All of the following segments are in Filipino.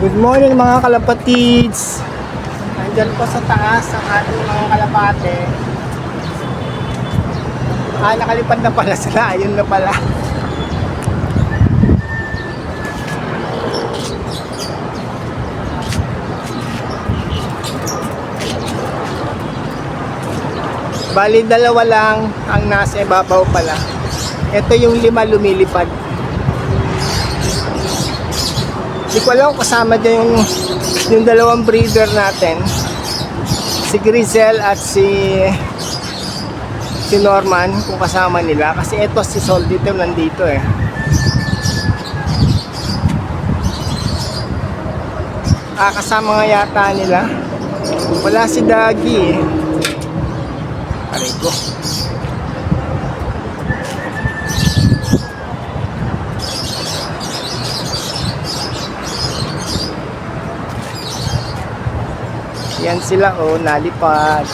Good morning mga kalapatids! Nandyan po sa taas ang ating mga kalapate. Ah, nakalipad na pala sila. Ayun na pala. Bali, dalawa lang ang nasa ibabaw pala. Ito yung lima lumilipad. Hindi ko alam kasama dyan yung, yung dalawang breeder natin. Si Grisel at si si Norman kung kasama nila. Kasi ito si Sol dito nandito eh. Ah, kasama nga yata nila. Wala si Dagi eh. Aray ko. Yan sila oh, nalipad.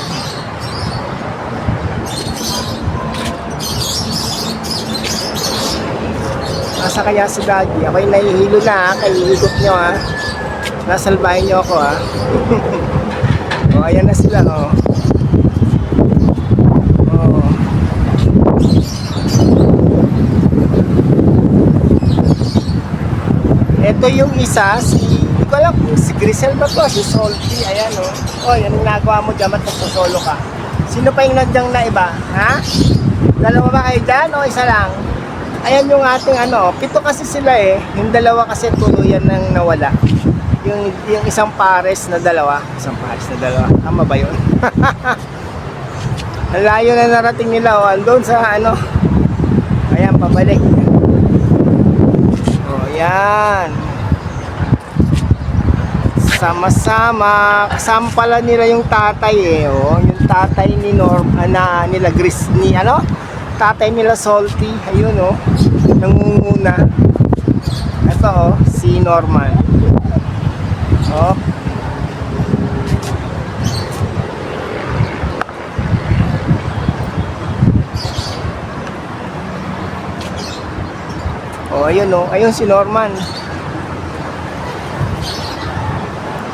Nasa kaya si Dagi? Ako'y nahihilo na ha, kay higop nyo ha. Nasalbahin nyo ako ha. oh, ayan na sila oh. Oh. Ito yung isa, si, ko kung si Grisel ba to, si Salty, ayan o. Oh. yan ang nagawa mo dyan, ba't nagsosolo ka? Sino pa yung nandiyan na iba, ha? Dalawa ba kayo dyan o isa lang? Ayan yung ating ano, pito kasi sila eh. Yung dalawa kasi tuluyan nang nawala. Yung, yung isang pares na dalawa, isang pares na dalawa, tama ba yun? Ang layo na narating nila, oh, andun sa ano, ayan, pabalik. Oh, yan. Sama-sama. Kasama pala nila yung tatay eh. Oh. Yung tatay ni Norm, ah, na, nila Gris, ni ano? Tatay nila Salty. Ayun oh. Nangunguna. Ito oh, si Norman. Oh. Oh, ayun oh. Ayun si Norman.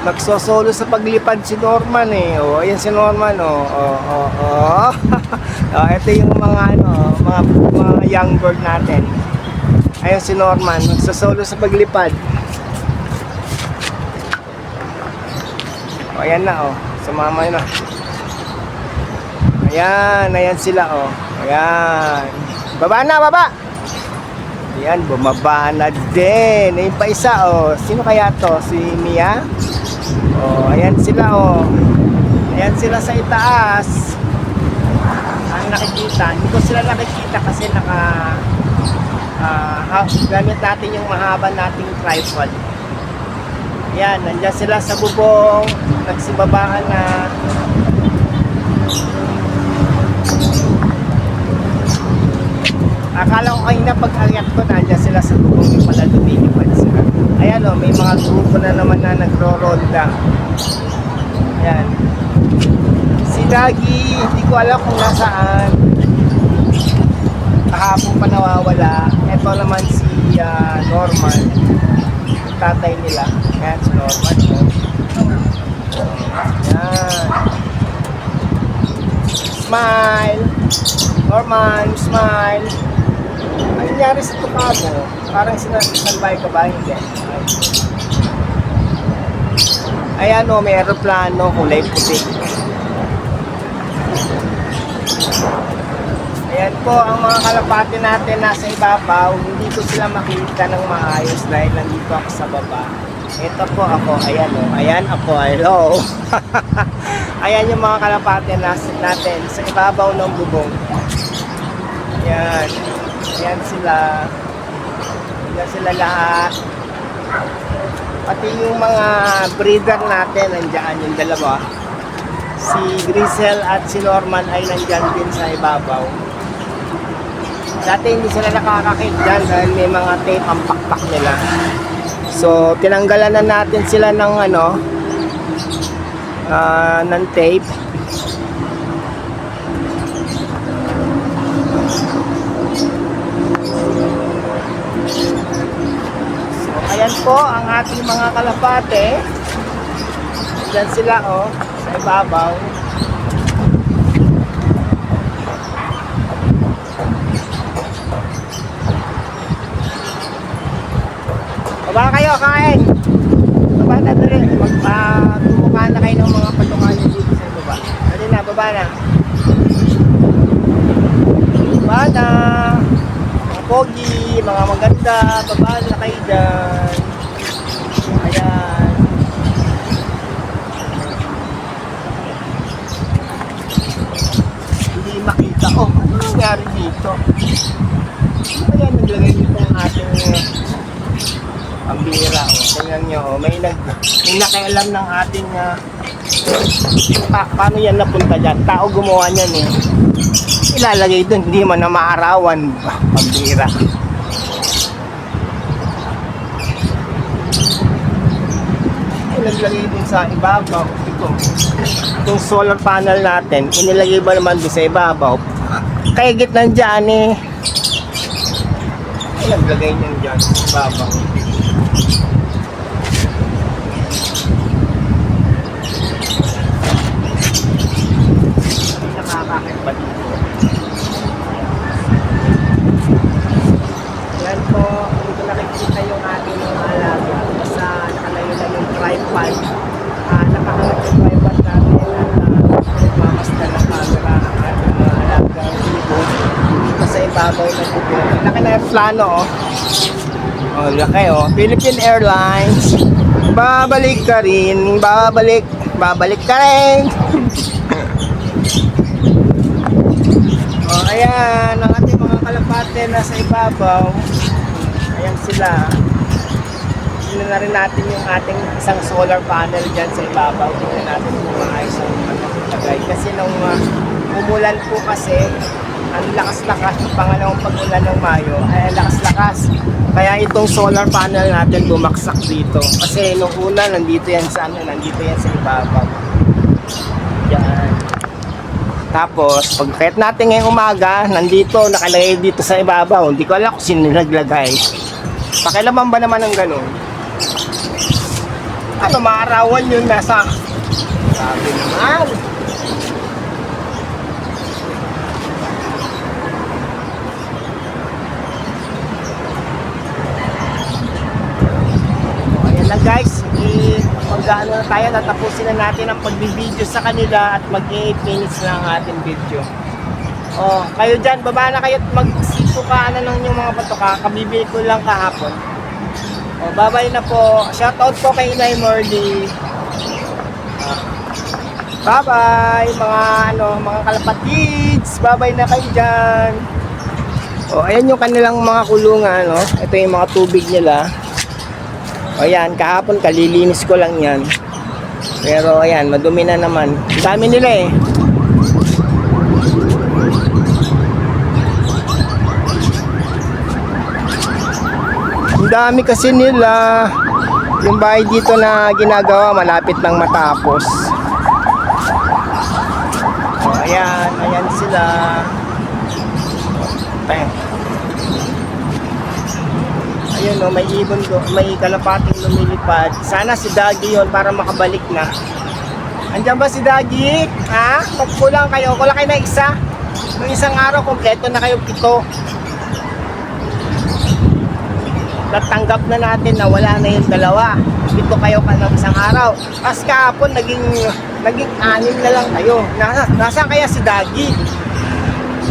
Nagsosolo sa paglipad si Norman eh. Oh, ayan si Norman oh. Oh, oh, oh. oh ito yung mga ano, mga mga young bird natin. Ayun si Norman, nagsosolo sa paglipad. Oh, ayan na oh. Sumama na. Ayan, ayan sila oh. Ayan. Baba na, baba! Ayan, bumaba na din. Ayun pa isa, oh. Sino kaya to? Si Mia? Oh, ayan sila, oh. Ayan sila sa itaas. Ang nakikita. Hindi ko sila nakikita kasi naka... ha- gamit natin yung mahaba nating tripod. Ayan, nandyan sila sa bubong. Nagsibabaan na. Akala ko kanina pag ko, nandiyan sila sa bubong yung pala lumilipad. Ayan o, may mga grupo na naman na nagro-ronda. Ayan. Si Dagi, hindi ko alam kung nasaan. Kahapon pa nawawala. Ito naman si ah, Norman. Tatay nila. Ayan, si Norman. oh. Ayan. Smile! Norman, smile! Ano nangyari sa tuka mo? Parang sinasalbay ka ba? Hindi. Ayan o, may aeroplano, kulay puti. Ayan po, ang mga kalapati natin nasa ibabaw, hindi ko sila makita ng maayos dahil nandito ako sa baba. Ito po ako, ayan o, ayan ako, hello. ayan yung mga kalapati natin sa ibabaw ng bubong. Ayan. Ayan sila. Ayan sila lahat. Pati yung mga breeder natin, nandiyan yung dalawa. Si Grisel at si Norman ay nandyan din sa ibabaw. Dati hindi sila nakakakit dyan dahil may mga tape ang pakpak nila. So, tinanggalan na natin sila ng ano, ah, ng tape. So, ayan Ayan po ang ating mga kalapate. Diyan sila oh, sa ibabaw. Baba kayo, kain! Baba na dali. Magpatumuka na kayo ng mga patukan dito sa baba. Dali na, baba na. Baba na. Mga pogi, mga maganda, baba na kayo dyan. Ayan. Hindi makita. Oh, ano nangyari dito? Dito ang ating pambira? Oh, tingnan nyo. Oh, may, nag, may nakialam ng ating uh, pa, paano yan napunta dyan? Tao gumawa niyan eh. Ilalagay doon, hindi man na maarawan. Pambira. Ay, naglagay dun sa ibabaw. Ito. Itong solar panel natin, inilagay ba naman doon sa ibabaw? Kaya gitna dyan eh. Ay, naglagay niyan dyan sa ibabaw. Nakakakit ba dito? Yan po, hindi ko nakikita yung ating mga alaga. Basta nakalayo lang yung tripod. Ah, nakahanap yung tripod natin at uh, mamasta ng camera ang ating mga alaga. Ibabaw na dito. Laki na yung plano oh. Oh, laki oh. Philippine Airlines. Babalik ka rin. Babalik. Babalik ka rin. Oh, ayan, ang ating mga kalapate na sa ibabaw. Ayan sila. Tingnan na rin natin yung ating isang solar panel dyan sa ibabaw. Tingnan natin kung maayos ang pagkakagay. Kasi nung uh, umulan po kasi, ang lakas-lakas yung pangalawang pag-ulan ng Mayo, ay ang lakas-lakas. Kaya itong solar panel natin bumaksak dito. Kasi nung una, nandito yan sa ano, nandito yan sa ibabaw. Yan. Tapos, pag kahit natin ngayong umaga, nandito, nakalagay dito sa ibabaw. Hindi ko alam kung sino naglagay. Pakilaman ba naman ng ganun? Ano, maarawan yun nasa... Sabi naman. Na guys, mag-ano na tayo, tatapusin na natin ang pagbibideo sa kanila at mag 8 minutes na ang ating video. Oh, kayo dyan, baba na kayo at magsipo ka na ng mga patoka. Kabibili ko lang kahapon. Oh, babay na po. Shoutout po kay Inay Morley. Ah. Bye-bye mga ano, mga kalapatids. Bye-bye na kayo dyan. Oh, ayan yung kanilang mga kulungan, no? Ito yung mga tubig nila. O yan, kahapon kalilinis ko lang yan. Pero ayan, madumi na naman. Dami nila eh. Dami kasi nila. Yung bahay dito na ginagawa, malapit nang matapos. Ayan, ayan sila. Ayan. Ayun no, may ibon do, may kalapating lumilipad. Sana si Dagi yon para makabalik na. Andiyan ba si Dagi? Ha? Pagkulang kayo, kulang kayo na isa. Nung isang araw, kompleto na kayo pito. Natanggap na natin na wala na yung dalawa. Pito kayo ka ng isang araw. Tapos kahapon, naging, naging anim na lang kayo. Nasa, nasaan kaya si Dagi?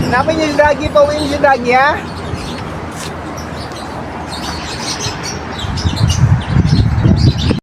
Hanapin niyo si Dagi, pauwiin si Dagi ha?